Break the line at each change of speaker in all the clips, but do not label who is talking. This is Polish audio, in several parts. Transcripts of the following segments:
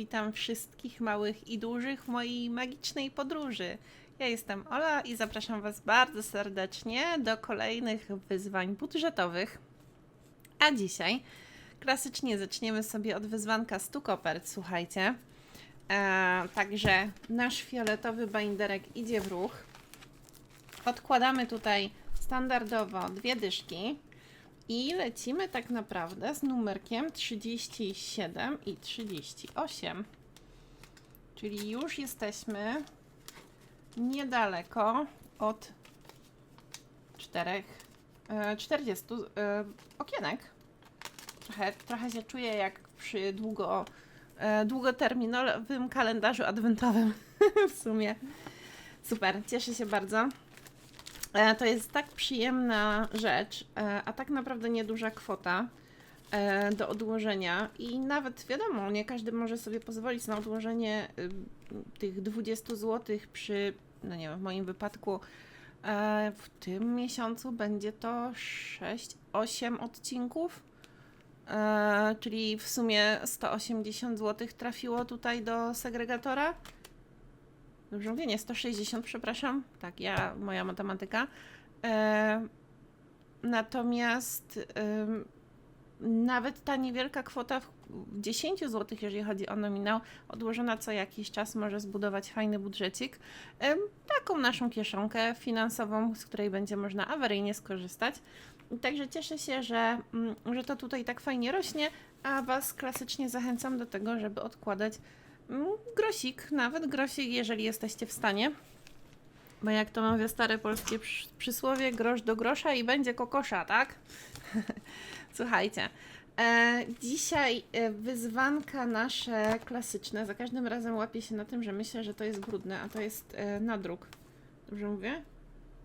witam wszystkich małych i dużych w mojej magicznej podróży. Ja jestem Ola i zapraszam Was bardzo serdecznie do kolejnych wyzwań budżetowych. A dzisiaj klasycznie zaczniemy sobie od wyzwanka 100 kopert, słuchajcie. E, także nasz fioletowy binderek idzie w ruch. Odkładamy tutaj standardowo dwie dyszki. I lecimy tak naprawdę z numerkiem 37 i 38. Czyli już jesteśmy niedaleko od 4, 40 e, okienek. Trochę, trochę się czuję jak przy długo, e, długoterminowym kalendarzu adwentowym w sumie. Super, cieszę się bardzo. E, To jest tak przyjemna rzecz, e, a tak naprawdę nieduża kwota e, do odłożenia i nawet wiadomo, nie każdy może sobie pozwolić na odłożenie y, tych 20 zł przy, no nie wiem, w moim wypadku w tym miesiącu będzie to 6-8 odcinków, czyli w sumie 180 zł trafiło tutaj do segregatora. Dobrze mówię, nie, 160, przepraszam. Tak, ja, moja matematyka. E, natomiast ym, nawet ta niewielka kwota w- 10 zł, jeżeli chodzi o nominał, odłożona co jakiś czas może zbudować fajny budżecik. Ym, taką naszą kieszonkę finansową, z której będzie można awaryjnie skorzystać. Także cieszę się, że, mm, że to tutaj tak fajnie rośnie, a Was klasycznie zachęcam do tego, żeby odkładać Grosik, nawet grosik, jeżeli jesteście w stanie. Bo jak to mówię stare polskie przy- przysłowie, grosz do grosza i będzie kokosza, tak? Słuchajcie. E, dzisiaj e, wyzwanka nasze klasyczne. Za każdym razem łapię się na tym, że myślę, że to jest brudne, a to jest e, nadruk. Dobrze mówię?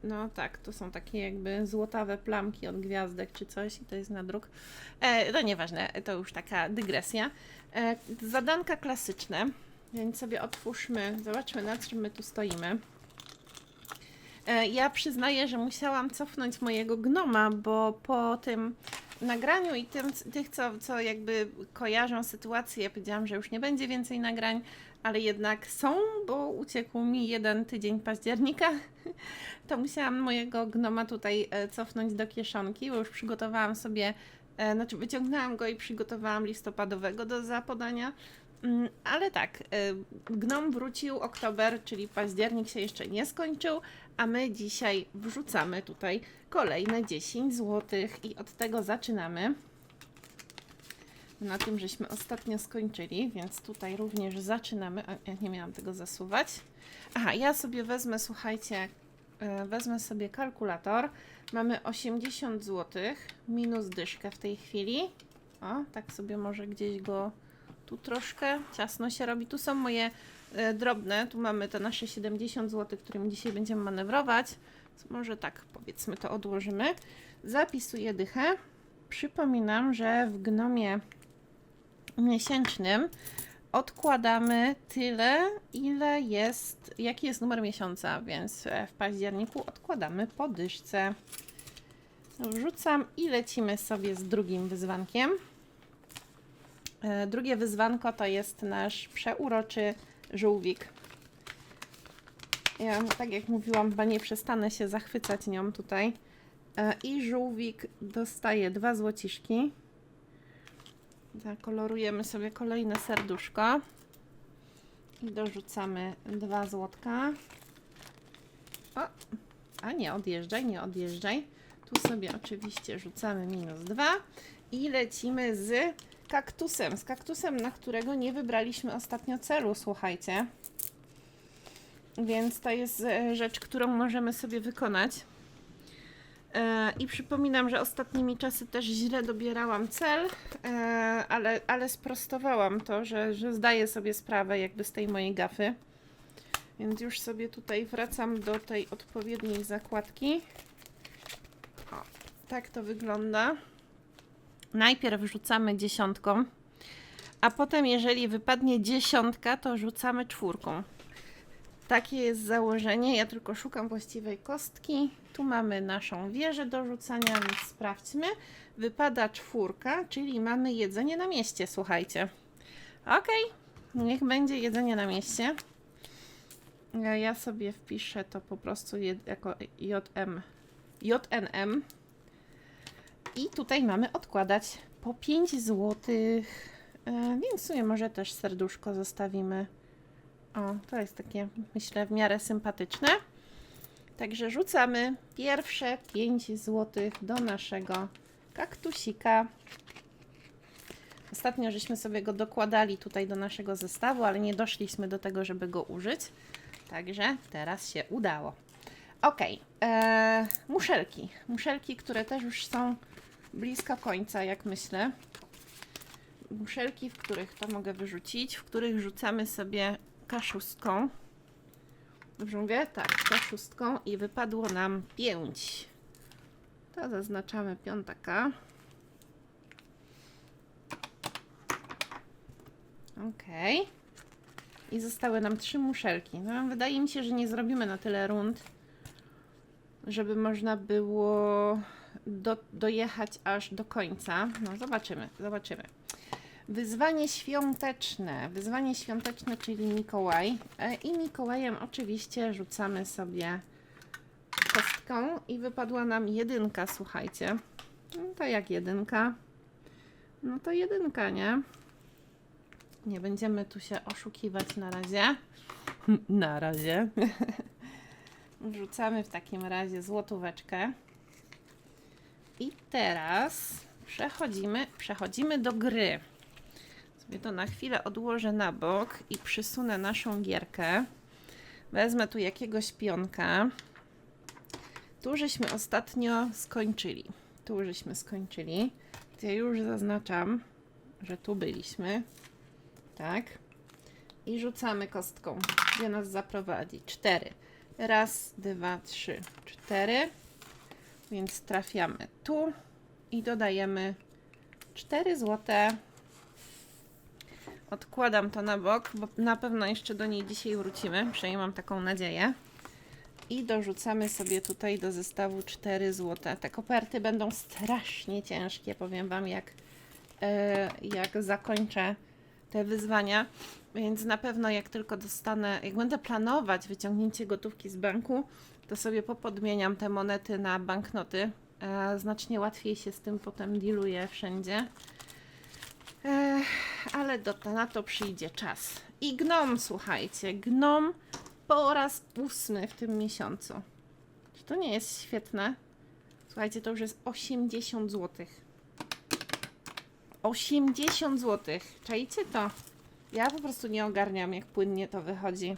No tak, to są takie jakby złotawe plamki od gwiazdek czy coś i to jest nadruk. E, to nieważne, to już taka dygresja. E, zadanka klasyczne, więc sobie otwórzmy, zobaczmy na czym my tu stoimy. E, ja przyznaję, że musiałam cofnąć mojego gnoma, bo po tym nagraniu i tym, tych, co, co jakby kojarzą sytuację, ja powiedziałam, że już nie będzie więcej nagrań, ale jednak są, bo uciekł mi jeden tydzień października, to musiałam mojego gnoma tutaj e, cofnąć do kieszonki, bo już przygotowałam sobie, e, znaczy wyciągnęłam go i przygotowałam listopadowego do zapodania. Mm, Ale tak, e, gnom wrócił, oktober, czyli październik się jeszcze nie skończył, a my dzisiaj wrzucamy tutaj kolejne 10 zł i od tego zaczynamy. Na tym żeśmy ostatnio skończyli, więc tutaj również zaczynamy. A, ja nie miałam tego zasuwać. Aha, ja sobie wezmę, słuchajcie, e, wezmę sobie kalkulator. Mamy 80 zł minus dyszkę w tej chwili. O, tak sobie może gdzieś go tu troszkę ciasno się robi. Tu są moje e, drobne. Tu mamy te nasze 70 zł, którymi dzisiaj będziemy manewrować. Więc może tak powiedzmy to odłożymy. Zapisuję dychę. Przypominam, że w gnomie miesięcznym odkładamy tyle, ile jest, jaki jest numer miesiąca, więc e, w październiku odkładamy po dyszce. Wrzucam i lecimy sobie z drugim wyzwankiem. E, Drugie wyzwanko to jest nasz przeuroczy żółwik. Ja, tak jak mówiłam, chyba nie przestanę się zachwycać nią tutaj. E, I żółwik dostaje dwa złociszki. Zakolorujemy sobie kolejne serduszko. I dorzucamy dwa złotka. O, a nie odjeżdżaj, nie odjeżdżaj. Tu sobie oczywiście rzucamy minus dwa. I lecimy z kaktusem. Z kaktusem, na którego nie wybraliśmy ostatnio celu, słuchajcie. Więc to jest e, rzecz, którą możemy sobie wykonać. E, I przypominam, że ostatnimi czasy też źle dobierałam cel, e, ale, ale sprostowałam to, że, że zdaję sobie sprawę jakby z tej mojej gafy. Więc już sobie tutaj wracam do tej odpowiedniej zakładki. O, tak to wygląda. Najpierw rzucamy dziesiątką, a potem jeżeli wypadnie dziesiątka, to rzucamy czwórką. Takie jest założenie. Ja tylko szukam właściwej kostki. Tu mamy naszą wieżę do rzucania, więc sprawdźmy. Wypada czwórka, czyli mamy jedzenie na mieście, słuchajcie. Ok, Niech będzie jedzenie na mieście. Ja- sobie wpiszę to po prostu jako JM. JNM. I tutaj mamy odkładać po 5 zł. Więc w sumie może też serduszko zostawimy. O, to jest takie, myślę, w miarę sympatyczne. Także rzucamy pierwsze 5 zł do naszego kaktusika. Ostatnio żeśmy sobie go dokładali tutaj do naszego zestawu, ale nie doszliśmy do tego, żeby go użyć. Także teraz się udało. Ok, eee, muszelki. Muszelki, które też już są blisko końca, jak myślę. Muszelki, w których to mogę wyrzucić, w których rzucamy sobie kaszustką. Dobrze mówię? Tak, kaszustką i wypadło nam 5. To zaznaczamy piątaka. Okej. I zostały nam trzy muszelki. No, wydaje mi się, że nie zrobimy na tyle rund, żeby można było do, dojechać aż do końca. No, zobaczymy, zobaczymy. Wyzwanie świąteczne. Wyzwanie świąteczne, czyli Mikołaj. E, I Mikołajem oczywiście rzucamy sobie kostką i wypadła nam jedynka, słuchajcie. No to jak jedynka? No to jedynka, nie? Nie będziemy tu się oszukiwać na razie. Na razie. Wrzucamy w takim razie złotóweczkę. I teraz przechodzimy, przechodzimy do gry. Sobie to na chwilę odłożę na bok i przysunę naszą gierkę. Wezmę tu jakiegoś pionka. Tu żeśmy ostatnio skończyli. Tu żeśmy skończyli. Ja już zaznaczam, że tu byliśmy. Tak. I rzucamy kostką, gdzie nas zaprowadzi. Cztery. Raz, dwa, trzy, cztery. Więc trafiamy tu i dodajemy 4 złote. Odkładam to na bok, bo na pewno jeszcze do niej dzisiaj wrócimy, przynajmniej mam taką nadzieję. I dorzucamy sobie tutaj do zestawu 4 złote. Te koperty będą strasznie ciężkie, powiem Wam, jak, e, jak zakończę te wyzwania. Więc na pewno jak tylko dostanę, jak będę planować wyciągnięcie gotówki z banku, to sobie popodmieniam te monety na banknoty. E, znacznie łatwiej się z tym potem dealuje wszędzie. E, ale do, na to przyjdzie czas. I gnom, słuchajcie, gnom po raz ósmy w tym miesiącu. Czy to nie jest świetne? Słuchajcie, to już jest 80 zł. 80 zł. Czajcie to? Ja po prostu nie ogarniam, jak płynnie to wychodzi.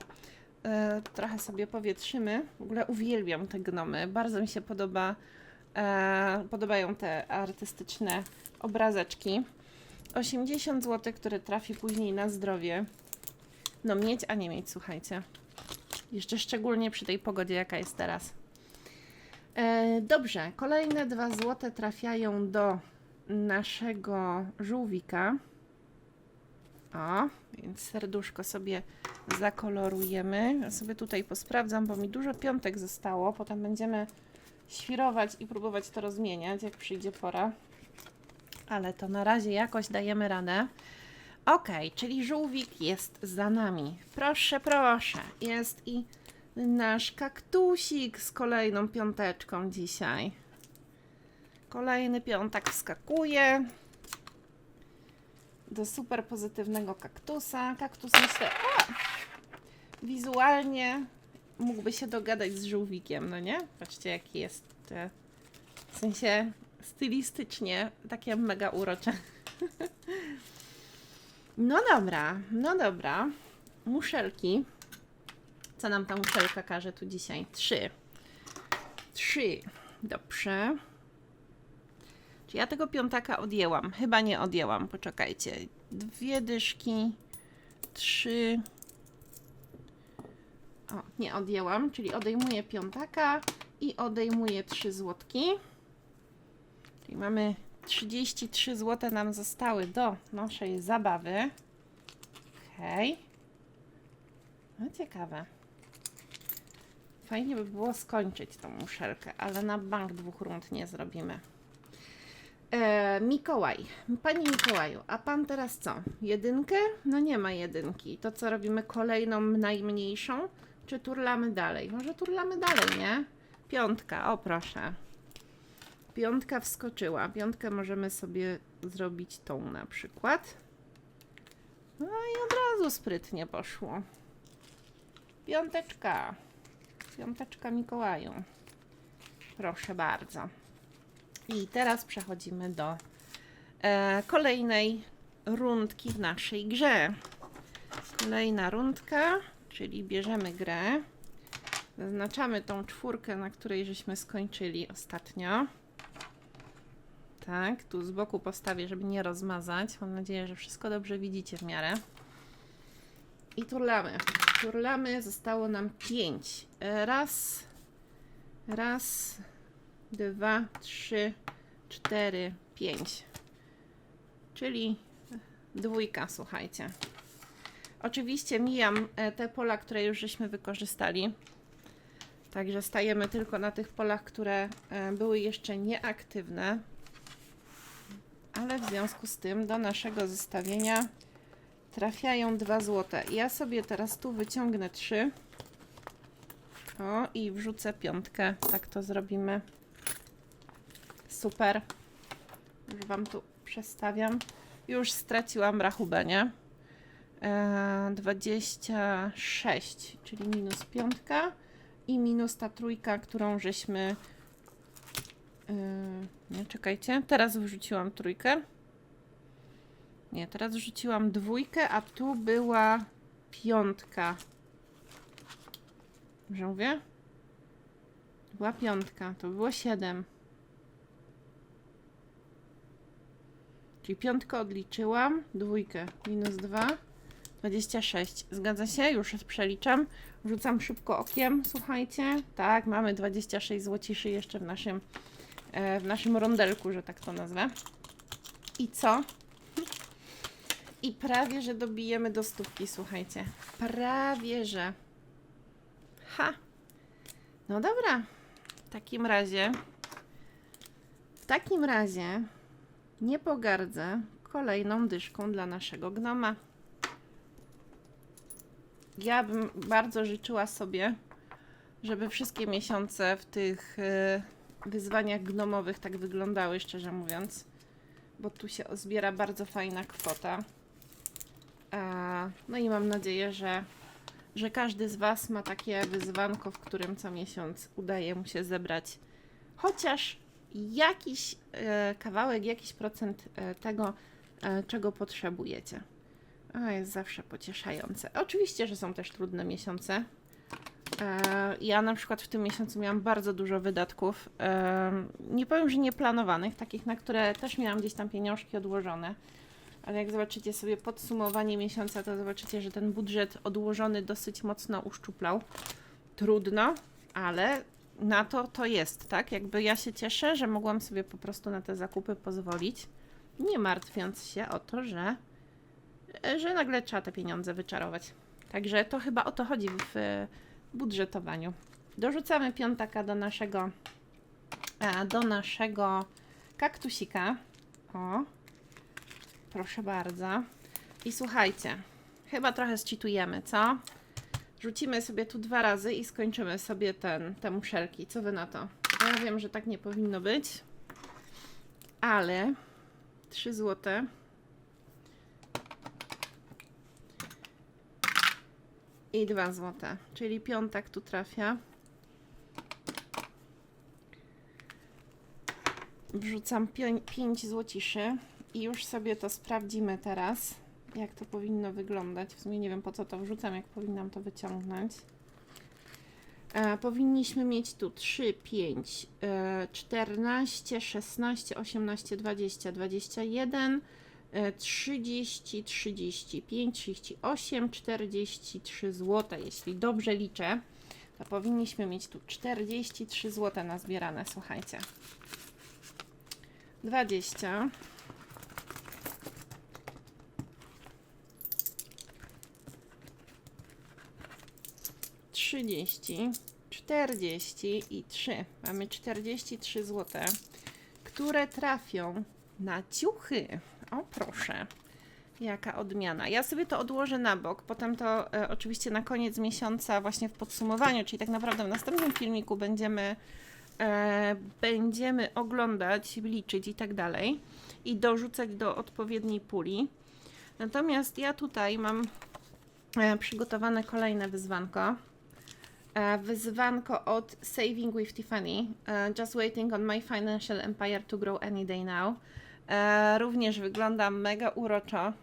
E, trochę sobie powietrzymy. W ogóle uwielbiam te gnomy. Bardzo mi się podoba, e, podobają te artystyczne obrazeczki. 80 zł, które trafi później na zdrowie. No mieć, a nie mieć, słuchajcie. Jeszcze szczególnie przy tej pogodzie, jaka jest teraz. E, dobrze, kolejne 2 złote trafiają do naszego żółwika. O, więc serduszko sobie zakolorujemy. Ja sobie tutaj posprawdzam, bo mi dużo piątek zostało. Potem będziemy świrować i próbować to rozmieniać, jak przyjdzie pora. Ale to na razie jakoś dajemy radę. Ok, czyli żółwik jest za nami. Proszę, proszę. Jest i nasz kaktusik z kolejną piąteczką dzisiaj. Kolejny piątek wskakuje do super pozytywnego kaktusa. Kaktus myślę, a, wizualnie mógłby się dogadać z żółwikiem, no nie? Patrzcie, jaki jest e, w sensie stylistycznie takie mega urocze. No dobra, no dobra. Muszelki. Co nam ta muszelka każe tu dzisiaj? Trzy. Trzy. Dobrze. Czy ja tego piątaka odjęłam? Chyba nie odjęłam. Poczekajcie. Dwie dyszki. Trzy. O, nie odjęłam, czyli odejmuję piątaka i odejmuję trzy złotki. Czyli mamy 33 zł nam zostały do naszej zabawy. Okej. No ciekawe. Fajnie by było skończyć tą muszelkę, ale na bank dwóch rund nie zrobimy. E, Mikołaj. Panie Mikołaju, a pan teraz co? Jedynkę? No nie ma jedynki. To co robimy kolejną najmniejszą? Czy turlamy dalej? Może turlamy dalej, nie? Piątka, o proszę. Piątka wskoczyła. Piątkę możemy sobie zrobić tą na przykład. No i od razu sprytnie poszło. Piąteczka. Piąteczka Mikołaju. Proszę bardzo. I teraz przechodzimy do e, kolejnej rundki w naszej grze. Kolejna rundka, czyli bierzemy grę. Zaznaczamy tą czwórkę, na której żeśmy skończyli ostatnio. Tak, tu z boku postawię, żeby nie rozmazać. Mam nadzieję, że wszystko dobrze widzicie w miarę. I turlamy. Turlamy, zostało nam pięć. E, Raz, raz, dwa, trzy, cztery, pięć. Czyli dwójka, słuchajcie. Oczywiście mijam e, te pola, które już żeśmy wykorzystali. Także stajemy tylko na tych polach, które e, były jeszcze nieaktywne. Ale w związku z tym do naszego zestawienia trafiają dwa złote. Ja sobie teraz tu wyciągnę trzy. O, i wrzucę piątkę. Tak to zrobimy. Super. Już Wam tu przestawiam. Już straciłam rachubę, nie? E, 26, czyli minus piątka i minus ta trójka, którą żeśmy... e, nie, czekajcie. Teraz wrzuciłam trójkę. Nie, teraz wrzuciłam dwójkę, a tu była piątka. Dobrze mówię? Była piątka, to było siedem. Czyli piątkę odliczyłam, dwójkę minus 2, 26. Zgadza się? Już przeliczam. Rzucam szybko okiem, słuchajcie. Tak, mamy 26 złociszy jeszcze w naszym, e, w naszym rondelku, że tak to nazwę. I co? I prawie, że dobijemy do stówki, słuchajcie. Prawie, że. Ha! No dobra. W takim razie. W takim razie nie pogardzę kolejną dyszką dla naszego gnoma. Ja bym bardzo życzyła sobie, żeby wszystkie miesiące w tych e, wyzwaniach gnomowych tak wyglądały, szczerze mówiąc, bo tu się zbiera bardzo fajna kwota. No i mam nadzieję, że, że każdy z Was ma takie wyzwanko, w którym co miesiąc udaje mu się zebrać chociaż jakiś e, kawałek, jakiś procent e, tego, e, czego potrzebujecie. A jest zawsze pocieszające. Oczywiście, że są też trudne miesiące. Ja na przykład w tym miesiącu miałam bardzo dużo wydatków. Nie powiem, że nieplanowanych, takich, na które też miałam gdzieś tam pieniążki odłożone. Ale jak zobaczycie sobie podsumowanie miesiąca, to zobaczycie, że ten budżet odłożony dosyć mocno uszczuplał. Trudno, ale na to to jest, tak? Jakby ja się cieszę, że mogłam sobie po prostu na te zakupy pozwolić, nie martwiąc się o to, że, że nagle trzeba te pieniądze wyczarować. Także to chyba o to chodzi w budżetowaniu. Dorzucamy piątaka do naszego do naszego kaktusika. O, proszę bardzo. I słuchajcie, chyba trochę zczytujemy, co? Rzucimy sobie tu dwa razy i skończymy sobie ten, te muszelki. Co wy na to? Ja wiem, że tak nie powinno być, ale 3 złote. I 2 złote, czyli piątek tu trafia. Wrzucam 5 złociszy i już sobie to sprawdzimy teraz jak to powinno wyglądać. W sumie nie wiem po co to wrzucam, jak powinnam to wyciągnąć. E, powinniśmy mieć tu 3, 5, e, 14, 16, 18, 20, 21, e, 30, 35, 38, 43 zł. Jeśli dobrze liczę, to powinniśmy mieć tu 43 zł na zbierane, słuchajcie. 20. 30, 40 i 3. Mamy 43 zł, które trafią na ciuchy. O, proszę. Jaka odmiana. Ja sobie to odłożę na bok, potem to e, oczywiście na koniec miesiąca, właśnie w podsumowaniu, czyli tak naprawdę w następnym filmiku będziemy, e, będziemy oglądać, liczyć i tak dalej i dorzucać do odpowiedniej puli. Natomiast ja tutaj mam e, przygotowane kolejne wyzwanko. E, wyzwanko od Saving with Tiffany. E, just waiting on my financial empire to grow any day now. E, również wygląda mega uroczo.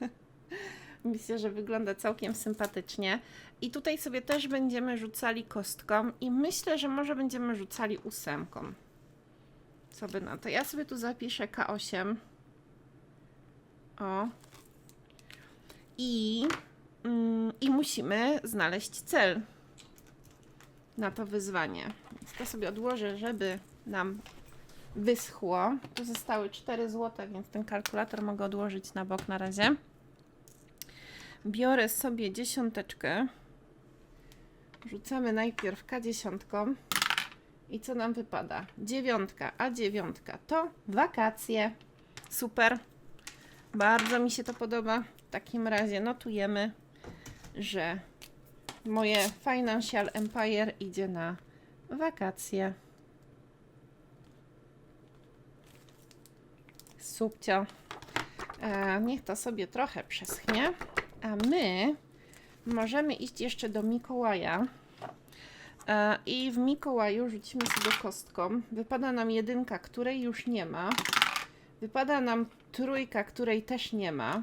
Myślę, że wygląda całkiem sympatycznie. I tutaj sobie też będziemy rzucali kostką i myślę, że może będziemy rzucali ósemką. Co by na to? Ja sobie tu zapiszę K8. O. I, mm, I musimy znaleźć cel na to wyzwanie. Więc to sobie odłożę, żeby nam wyschło. Tu zostały 4 zł, więc ten kalkulator mogę odłożyć na bok na razie. Biorę sobie dziesiąteczkę. Rzucamy najpierw K10. I co nam wypada? Dziewiątka, a dziewiątka to wakacje. Super. Bardzo mi się to podoba. W takim razie notujemy, że moje Financial Empire idzie na wakacje. Subcio. E, niech to sobie trochę przeschnie. A my możemy iść jeszcze do Mikołaja. E, I w Mikołaju rzucimy sobie kostką. Wypada nam jedynka, której już nie ma. Wypada nam trójka, której też nie ma.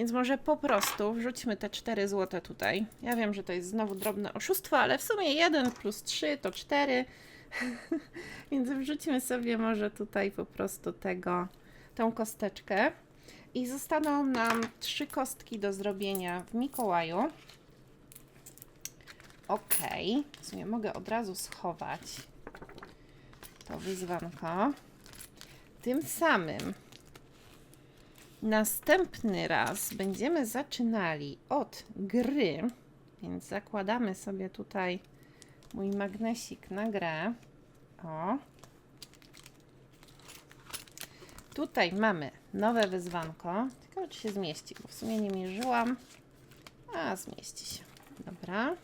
Więc może po prostu wrzućmy te 4 złote tutaj. Ja wiem, że to jest znowu drobne oszustwo, ale w sumie 1 plus 3 to 4. Więc wrzućmy sobie może tutaj po prostu tego, tą kosteczkę. I zostaną nam trzy kostki do zrobienia w Mikołaju. Ok, w sumie mogę od razu schować to wyzwanko. Tym samym następny raz będziemy zaczynali od gry, więc zakładamy sobie tutaj mój magnesik na grę. O. Tutaj mamy nowe wyzwanko. Ciekawe, czy się zmieści, bo w sumie nie mierzyłam. A, zmieści się. Dobra.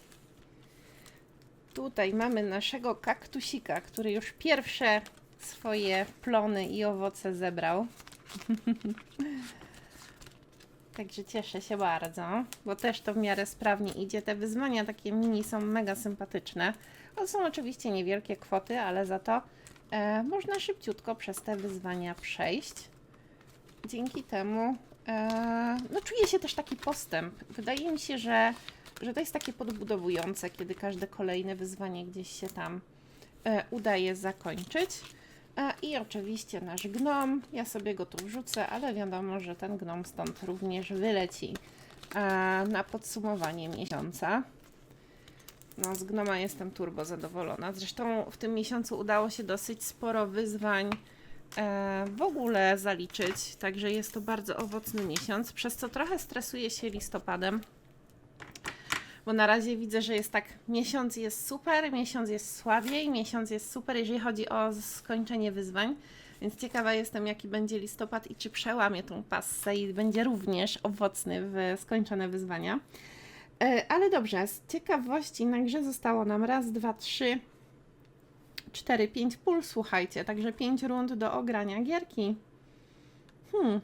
Tutaj mamy naszego kaktusika, który już pierwsze swoje plony i owoce zebrał. Także cieszę się bardzo, bo też to w miarę sprawnie idzie. Te wyzwania takie mini są mega sympatyczne. To są oczywiście niewielkie kwoty, ale za to e, można szybciutko przez te wyzwania przejść. Dzięki temu e, no, czuje się też taki postęp. Wydaje mi się, że, że to jest takie podbudowujące, kiedy każde kolejne wyzwanie gdzieś się tam e, udaje zakończyć. A, I oczywiście nasz gnom. Ja sobie go tu wrzucę, ale wiadomo, że ten gnom stąd również wyleci a, na podsumowanie miesiąca. No, z gnoma jestem turbo zadowolona. Zresztą w tym miesiącu udało się dosyć sporo wyzwań e, w ogóle zaliczyć, także jest to bardzo owocny miesiąc, przez co trochę stresuję się listopadem, bo na razie widzę, że jest tak, miesiąc jest super, miesiąc jest słabiej, miesiąc jest super, jeżeli chodzi o skończenie wyzwań, więc ciekawa jestem, jaki będzie listopad i czy przełamie tą passę i będzie również owocny w skończone wyzwania. E, Ale dobrze, z ciekawości na grze zostało nam raz, dwa, trzy, cztery, pięć pól, słuchajcie, także pięć rund do ogrania gierki. Hmm.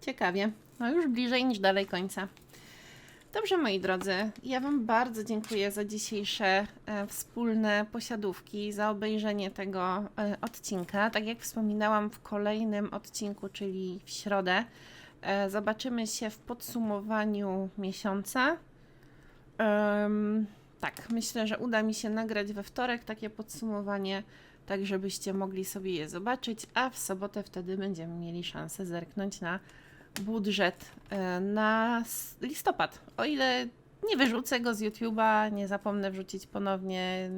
Ciekawie. No już bliżej niż dalej końca. Dobrze, moi drodzy, ja Wam bardzo dziękuję za dzisiejsze e, wspólne posiadówki, za obejrzenie tego e, odcinka. Tak jak wspominałam w kolejnym odcinku, czyli w środę, e, zobaczymy się w podsumowaniu miesiąca. Tak, myślę, że uda mi się nagrać we wtorek takie podsumowanie, tak żebyście mogli sobie je zobaczyć, a w sobotę wtedy będziemy mieli szansę zerknąć na budżet e, na listopad. O ile nie wyrzucę go z YouTube'a, nie zapomnę wrzucić ponownie.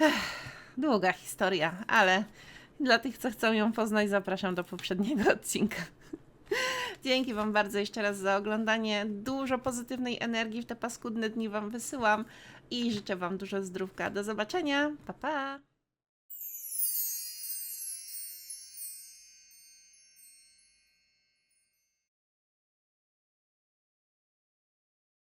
Ech, długa historia, ale dla tych, co chcą ją poznać, zapraszam do poprzedniego odcinka. Dzięki Wam bardzo jeszcze raz za oglądanie. Dużo pozytywnej energii w te paskudne dni Wam wysyłam i życzę Wam dużo zdrówka. Do zobaczenia. Pa, pa!